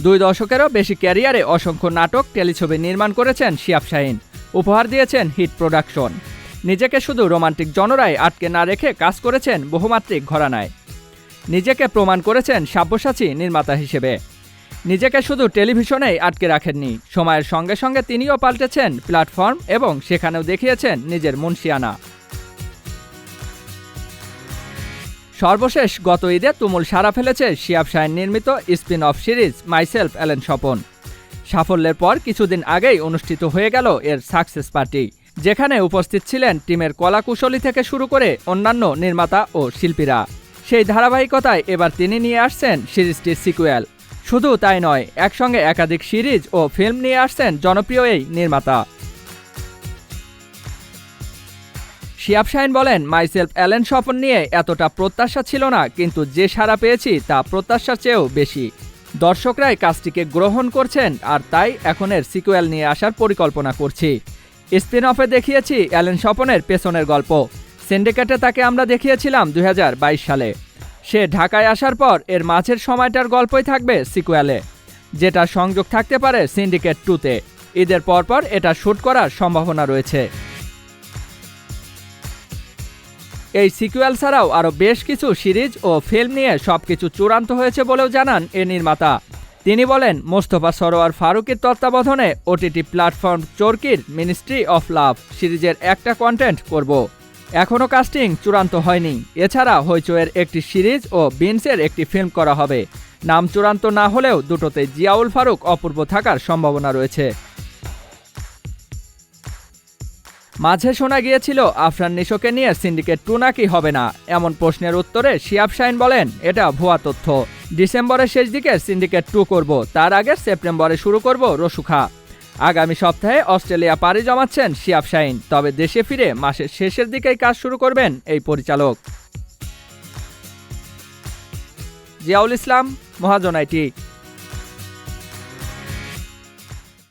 দুই দশকেরও বেশি ক্যারিয়ারে অসংখ্য নাটক, টেলিছবি নির্মাণ করেছেন শিয়াব শাহিন। উপহার দিয়েছেন হিট প্রোডাকশন। নিজেকে শুধু রোমান্টিক জনরায় আটকে না রেখে কাজ করেছেন বহুমাত্রিক ঘরানায়। নিজেকে প্রমাণ করেছেন সাব্যসাচী নির্মাতা হিসেবে। নিজেকে শুধু টেলিভিশনেই আটকে রাখেননি, সময়ের সঙ্গে সঙ্গে তিনিও পাল্টেছেন প্ল্যাটফর্ম এবং সেখানেও দেখিয়েছেন নিজের মুন্সিয়ানা। সর্বশেষ গত ঈদে তুমুল সারা ফেলেছে শিয়াব শাহিন নির্মিত spin off series myself Allen Swapan. সাফল্যের পর কিছুদিন আগেই অনুষ্ঠিত হয়ে গেল এর সাকসেস পার্টি, যেখানে উপস্থিত ছিলেন টিমের কলাকুশলী থেকে শুরু করে অন্যান্য নির্মাতা ও শিল্পীরা। সেই ধারাবাহিকতায় এবার তিনি নিয়ে আসছেন সিরিজটির সিকুয়েল। শুধু তাই নয়, একসঙ্গে একাধিক সিরিজ ও ফিল্ম নিয়ে আসছেন জনপ্রিয় এই নির্মাতা। শিয়াব শাহিন বলেন মাইসেলফ অ্যালেন স্বপন নিয়ে এতটা প্রত্যাশা ছিল না, কিন্তু যে সাড়া পেয়েছি তা প্রত্যাশার চেয়েও বেশি। দর্শকরাই কাজটিকে গ্রহণ করছেন আর তাই এখন এর সিকুয়েল নিয়ে আসার পরিকল্পনা করছি। স্পিন অফে দেখিয়েছি অ্যালেন স্বপনের পেছনের গল্প। সিন্ডিকেটে তাকে আমরা দেখিয়েছিলাম দু হাজার বাইশ সালে। সে ঢাকায় আসার পর এর মাঝের সময়টার গল্পই থাকবে সিকুয়েলে যেটা সংযোগ থাকতে পারে সিন্ডিকেট টুতে ঈদের পরপর এটা শ্যুট করার সম্ভাবনা রয়েছে। এই সিকুয়েল ছাড়াও আরও বেশ কিছু সিরিজ ও ফিল্ম নিয়ে সবকিছু চূড়ান্ত হয়েছে বলেও জানান এ নির্মাতা। তিনি বলেন, মোস্তফা সরোয়ার ফারুকের তত্ত্বাবধানে ওটিটি প্ল্যাটফর্ম চরকির মিনিস্ট্রি অফ লাভ সিরিজের একটা কন্টেন্ট করব। এখনও কাস্টিং চূড়ান্ত হয়নি। এছাড়া হইচয়ের একটি সিরিজ ও বিনসের একটি ফিল্ম করা হবে। নাম চূড়ান্ত না হলেও দুটোতে জিয়াউল ফারুক অপূর্ব থাকার সম্ভাবনা রয়েছে। মাঝে শোনা গিয়েছিল, আফরান নিশোকে নিয়ে সিন্ডিকেট টু নাকি হবে না। এমন প্রশ্নের উত্তরে শিয়াব শাইন বলেন, এটা ভুয়া তথ্য। ডিসেম্বরের শেষ দিকে সিন্ডিকেট টু করব, তার আগে সেপ্টেম্বরে শুরু করব রসুখা। আগামী সপ্তাহে অস্ট্রেলিয়া পাড়ি জমাচ্ছেন শিয়াব শাইন তবে দেশে ফিরে মাসের শেষের দিকেই কাজ শুরু করবেন এই পরিচালক। জিয়াউল ইসলাম, মহাজন আইটি।